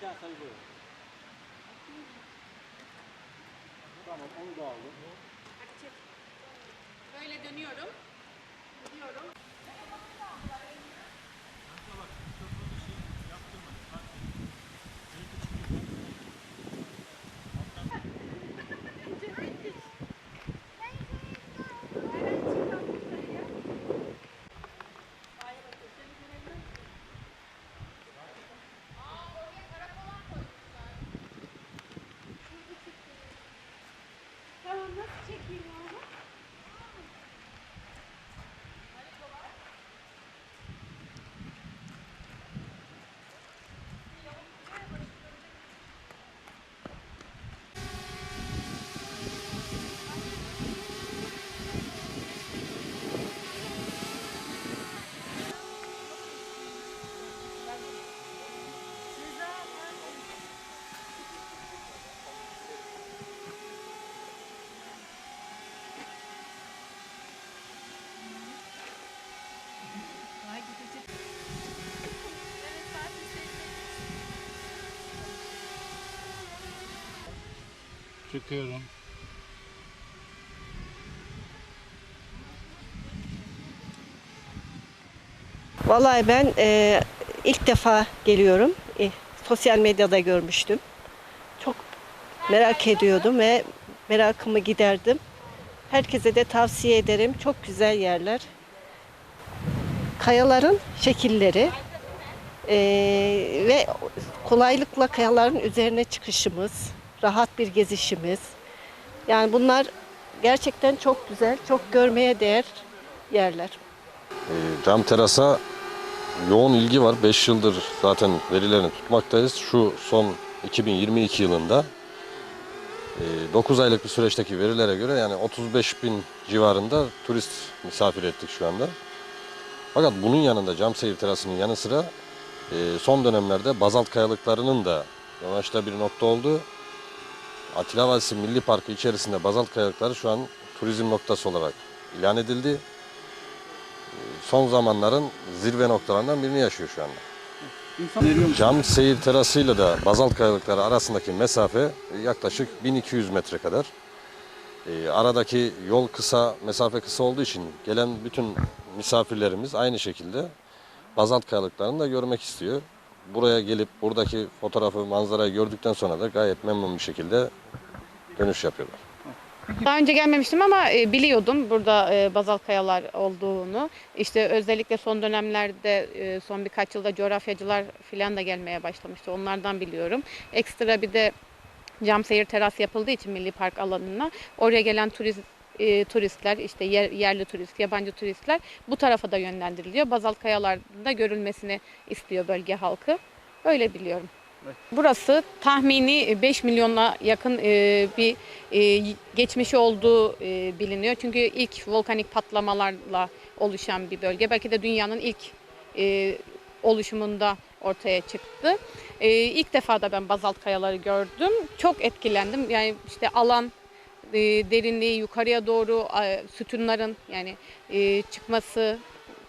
Sarı boya. Tamam onu da aldım. Böyle dönüyorum. Gidiyorum. Çıkıyorum. Vallahi ben e, ilk defa geliyorum. E, sosyal medyada görmüştüm. Çok merak ediyordum ve merakımı giderdim. Herkese de tavsiye ederim. Çok güzel yerler. Kayaların şekilleri e, ve kolaylıkla kayaların üzerine çıkışımız, rahat bir gezişimiz. Yani bunlar gerçekten çok güzel, çok görmeye değer yerler. E, Cam terasa yoğun ilgi var. 5 yıldır zaten verilerini tutmaktayız. Şu son 2022 yılında 9 aylık bir süreçteki verilere göre yani 35 bin civarında turist misafir ettik şu anda. Fakat bunun yanında cam seyir terasının yanı sıra e, son dönemlerde bazalt kayalıklarının da yavaşta bir nokta oldu. Atilla Vadisi Milli Parkı içerisinde bazalt kayalıkları şu an turizm noktası olarak ilan edildi son zamanların zirve noktalarından birini yaşıyor şu anda. Cam seyir terasıyla da bazalt kayalıkları arasındaki mesafe yaklaşık 1200 metre kadar. Ee, aradaki yol kısa, mesafe kısa olduğu için gelen bütün misafirlerimiz aynı şekilde bazalt kayalıklarını da görmek istiyor. Buraya gelip buradaki fotoğrafı, manzarayı gördükten sonra da gayet memnun bir şekilde dönüş yapıyorlar. Daha önce gelmemiştim ama e, biliyordum burada e, bazalt kayalar olduğunu. İşte özellikle son dönemlerde e, son birkaç yılda coğrafyacılar filan da gelmeye başlamıştı. Onlardan biliyorum. Ekstra bir de cam seyir teras yapıldığı için Milli Park alanına oraya gelen turist e, turistler işte yer- yerli turist, yabancı turistler bu tarafa da yönlendiriliyor. Bazalt kayalarda görülmesini istiyor bölge halkı. Öyle biliyorum. Burası tahmini 5 milyona yakın e, bir e, geçmişi olduğu e, biliniyor. Çünkü ilk volkanik patlamalarla oluşan bir bölge. Belki de dünyanın ilk e, oluşumunda ortaya çıktı. E, ilk defa da ben bazalt kayaları gördüm. Çok etkilendim. Yani işte alan e, derinliği yukarıya doğru e, sütunların yani e, çıkması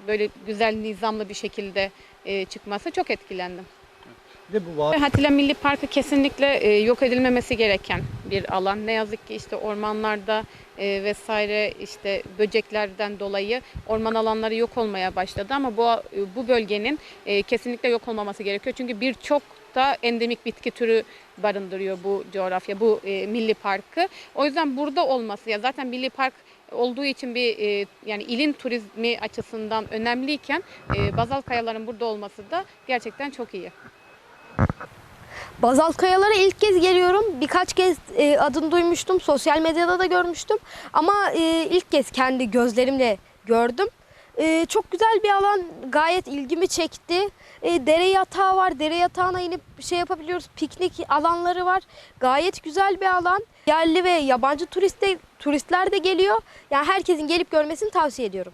böyle güzel nizamlı bir şekilde e, çıkması çok etkilendim. De bu vadi Hatila Milli Parkı kesinlikle e, yok edilmemesi gereken bir alan. Ne yazık ki işte ormanlarda e, vesaire işte böceklerden dolayı orman alanları yok olmaya başladı ama bu bu bölgenin e, kesinlikle yok olmaması gerekiyor. Çünkü birçok da endemik bitki türü barındırıyor bu coğrafya, bu milli parkı. O yüzden burada olması ya zaten milli park olduğu için bir yani ilin turizmi açısından önemliyken bazalt kayaların burada olması da gerçekten çok iyi. Bazalt kayalara ilk kez geliyorum. Birkaç kez e, adını duymuştum. Sosyal medyada da görmüştüm. Ama e, ilk kez kendi gözlerimle gördüm. E, çok güzel bir alan. Gayet ilgimi çekti. E, dere yatağı var. Dere yatağına inip şey yapabiliyoruz. Piknik alanları var. Gayet güzel bir alan. Yerli ve yabancı turist de, turistler de geliyor. Yani herkesin gelip görmesini tavsiye ediyorum.